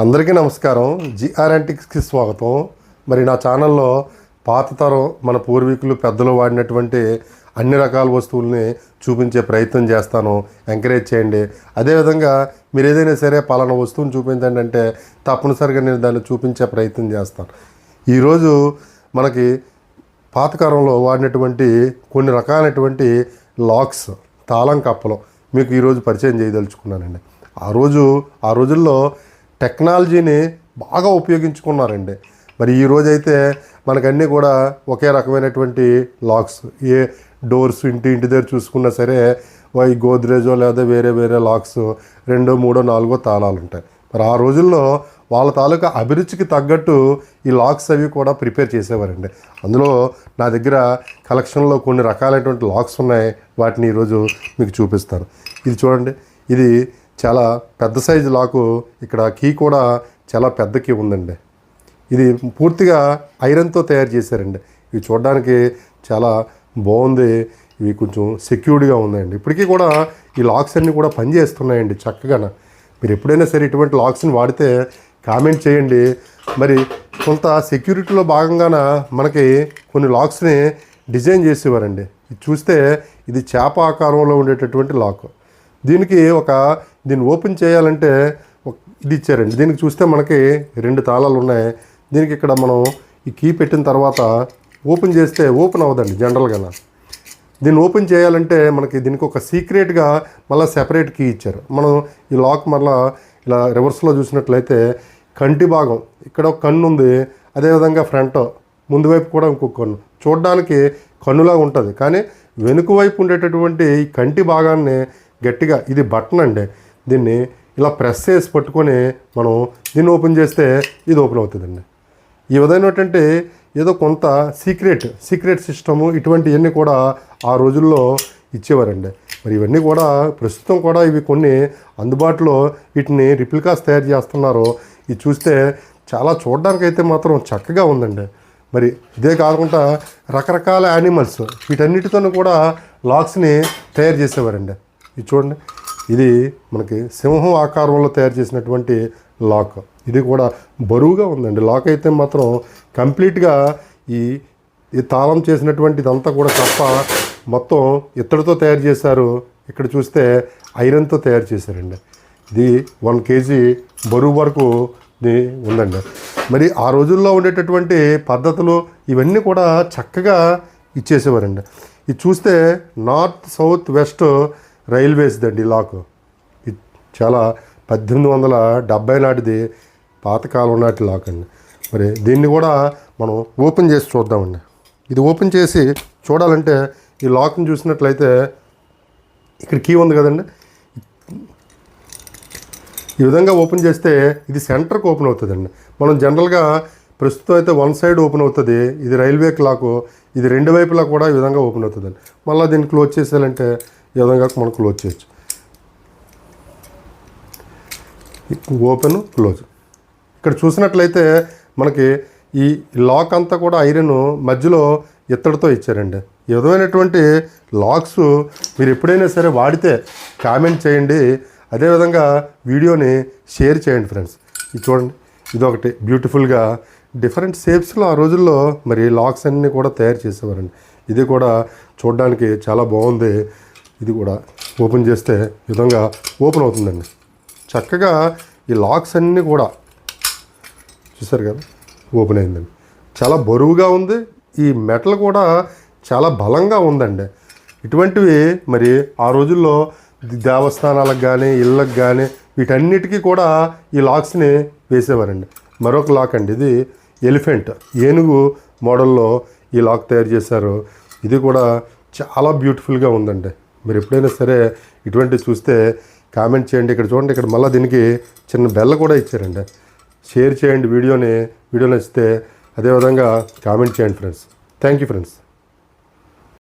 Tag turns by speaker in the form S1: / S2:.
S1: అందరికీ నమస్కారం. జిఆర్ స్వాగతం. మరి నా ఛానల్లో పాత తరం మన పూర్వీకులు పెద్దలు వాడినటువంటి అన్ని రకాల వస్తువుల్ని చూపించే ప్రయత్నం చేస్తాను. ఎంకరేజ్ చేయండి. అదేవిధంగా మీరు ఏదైనా సరే పలానా వస్తువుని చూపించండి అంటే తప్పనిసరిగా నేను దాన్ని చూపించే ప్రయత్నం చేస్తాను. ఈరోజు మనకి పాతకాలంలో వాడినటువంటి కొన్ని రకాలైనటువంటి లాక్స్ తాళం కప్పలు మీకు ఈరోజు పరిచయం చేయదలుచుకున్నానండి. ఆ రోజు ఆ రోజుల్లో టెక్నాలజీని బాగా ఉపయోగించుకున్నారండి. మరి ఈ రోజైతే మనకన్నీ కూడా ఒకే రకమైనటువంటి లాక్స్ ఏ డోర్స్ ఇంటి ఇంటి దగ్గర చూసుకున్నా సరే ఈ గోద్రేజో లేదా వేరే వేరే లాక్స్ రెండో మూడో నాలుగో తాళాలు ఉంటాయి మరి ఆ రోజుల్లో వాళ్ళ తాలూకా అభిరుచికి తగ్గట్టు ఈ లాక్స్ అవి కూడా ప్రిపేర్ చేసేవారండి. అందులో నా దగ్గర కలెక్షన్లో కొన్ని రకాలైనటువంటి లాక్స్ ఉన్నాయి. వాటిని ఈరోజు మీకు చూపిస్తాను. ఇది చూడండి. ఇది చాలా పెద్ద సైజు లాకు ఇక్కడ కీ కూడా చాలా పెద్ద కీ ఉందండి. ఇది పూర్తిగా ఐరన్తో తయారు చేశారండి. ఇవి చూడడానికి చాలా బాగుంది. ఇవి కొంచెం సెక్యూర్డ్గా ఉన్నాయండి. ఇప్పటికీ కూడా ఈ లాక్స్ అన్నీ కూడా పనిచేస్తున్నాయండి చక్కగా మీరు ఎప్పుడైనా సరే ఇటువంటి లాక్స్ని వాడితే కామెంట్ చేయండి. మరి కొంత సెక్యూరిటీలో భాగంగాన మనకి కొన్ని లాక్స్ని డిజైన్ చేసేవారండి. ఇది చూస్తే ఇది చేప ఆకారంలో ఉండేటటువంటి లాక్. దీనికి ఒక దీన్ని ఓపెన్ చేయాలంటే ఇది ఇచ్చారండి. దీనికి చూస్తే మనకి రెండు తాళాలు ఉన్నాయి. దీనికి ఇక్కడ మనం ఈ కీ పెట్టిన తర్వాత ఓపెన్ చేస్తే ఓపెన్ అవ్వదండి జనరల్గా దీన్ని ఓపెన్ చేయాలంటే మనకి దీనికి ఒక సీక్రెట్గా మళ్ళీ సెపరేట్ కీ ఇచ్చారు. మనం ఈ లాక్ మళ్ళీ ఇలా రివర్స్లో చూసినట్లయితే కంటి భాగం ఇక్కడ ఒక కన్ను ఉంది అదేవిధంగా ఫ్రంట్ ముందు వైపు కూడా ఇంకొక కన్ను. చూడడానికి కన్నులా ఉంటుంది. కానీ వెనుక వైపు ఉండేటటువంటి ఈ కంటి భాగాన్ని గట్టిగా ఇది బటన్ అండి. దీన్ని ఇలా ప్రెస్ చేసి పట్టుకొని మనం దీన్ని ఓపెన్ చేస్తే ఇది ఓపెన్ అవుతుందండి. ఈ విధమైనటువంటి ఏదో కొంత సీక్రెట్ సీక్రెట్ సిస్టము ఇటువంటివన్నీ కూడా ఆ రోజుల్లో ఇచ్చేవారండి. మరి ఇవన్నీ కూడా ప్రస్తుతం కూడా ఇవి కొన్ని అందుబాటులో వీటిని రిప్లికాస్ తయారు చేస్తున్నారు ఇది చూస్తే చాలా చూడడానికి అయితే మాత్రం చక్కగా ఉందండి. మరి ఇదే కాకుండా రకరకాల యానిమల్స్ వీటన్నిటితోనూ కూడా లాక్స్ని తయారు చేసేవారండి. ఇది చూడండి. ఇది మనకి సింహం ఆకారంలో తయారు చేసినటువంటి లాక్. ఇది కూడా బరువుగా ఉందండి. లాక్ అయితే మాత్రం కంప్లీట్గా ఈ ఈ తాళం చేసినటువంటి ఇదంతా కూడా తప్ప మొత్తం ఇత్తడితో తయారు చేశారు. ఇక్కడ చూస్తే ఐరన్తో తయారు చేశారండి. ఇది వన్ కేజీ బరువు వరకు ఇది ఉందండి. మరి ఆ రోజుల్లో ఉండేటటువంటి పద్ధతులు ఇవన్నీ కూడా చక్కగా ఇచ్చేసేవారండి. ఇది చూస్తే నార్త్ సౌత్ వెస్ట్ రైల్వేస్ దండి లాక్. ఇది చాలా పద్దెనిమిది వందల డెబ్బై నాటిది పాతకాలం నాటి లాక్ అండి. మరి దీన్ని కూడా మనం ఓపెన్ చేసి చూద్దామండి. ఇది ఓపెన్ చేసి చూడాలంటే ఈ లాక్ని చూసినట్లయితే ఇక్కడ కీ ఉంది కదండి. ఈ విధంగా ఓపెన్ చేస్తే ఇది సెంటర్కి ఓపెన్ అవుతుందండి. మనం జనరల్గా ప్రస్తుతం అయితే వన్ సైడ్ ఓపెన్ అవుతుంది ఇది రైల్వే క్లాకు ఇది రెండు వైపులా కూడా ఈ విధంగా ఓపెన్ అవుతుందండి. మళ్ళీ దీన్ని క్లోజ్ చేసేయాలంటే ఈ విధంగా మనం క్లోజ్ చేయొచ్చు. Open close. ఇక్కడ చూసినట్లయితే మనకి ఈ లాక్ అంతా కూడా ఐరన్ మధ్యలో ఇత్తడితో ఇచ్చారండి. ఈ విధమైనటువంటి లాక్స్ మీరు ఎప్పుడైనా సరే వాడితే కామెంట్ చేయండి. అదేవిధంగా వీడియోని షేర్ చేయండి ఫ్రెండ్స్. ఇది చూడండి. ఇదొకటి బ్యూటిఫుల్గా డిఫరెంట్ షేప్స్లో ఆ రోజుల్లో మరి లాక్స్ అన్నీ కూడా తయారు చేసేవారండి. ఇది కూడా చూడడానికి చాలా బాగుంది. ఇది కూడా ఓపెన్ చేస్తే విధంగా ఓపెన్ అవుతుందండి. చక్కగా ఈ లాక్స్ అన్నీ కూడా చూసారు కదా ఓపెన్ అయిందండి. చాలా బరువుగా ఉంది. ఈ మెటల్ కూడా చాలా బలంగా ఉందండి. ఇటువంటివి మరి ఆ రోజుల్లో దేవస్థానాలకు కానీ ఇళ్ళకు కానీ వీటన్నిటికీ కూడా ఈ లాక్స్ని వేసేవారండి. మరొక లాక్ అండి ఇది. ఎలిఫెంట్ ఏనుగు మోడల్లో ఈ లాక్ తయారు చేశారు. ఇది కూడా చాలా బ్యూటిఫుల్గా ఉందండి. మీరు ఎప్పుడైనా సరే ఇటువంటివి చూస్తే కామెంట్ చేయండి. ఇక్కడ చూడండి ఇక్కడ మళ్ళీ దీనికి చిన్న బెల్ల కూడా ఇచ్చారండి. షేర్ చేయండి వీడియోని. వీడియో నచ్చితే అదేవిధంగా కామెంట్ చేయండి ఫ్రెండ్స్. Thank you friends.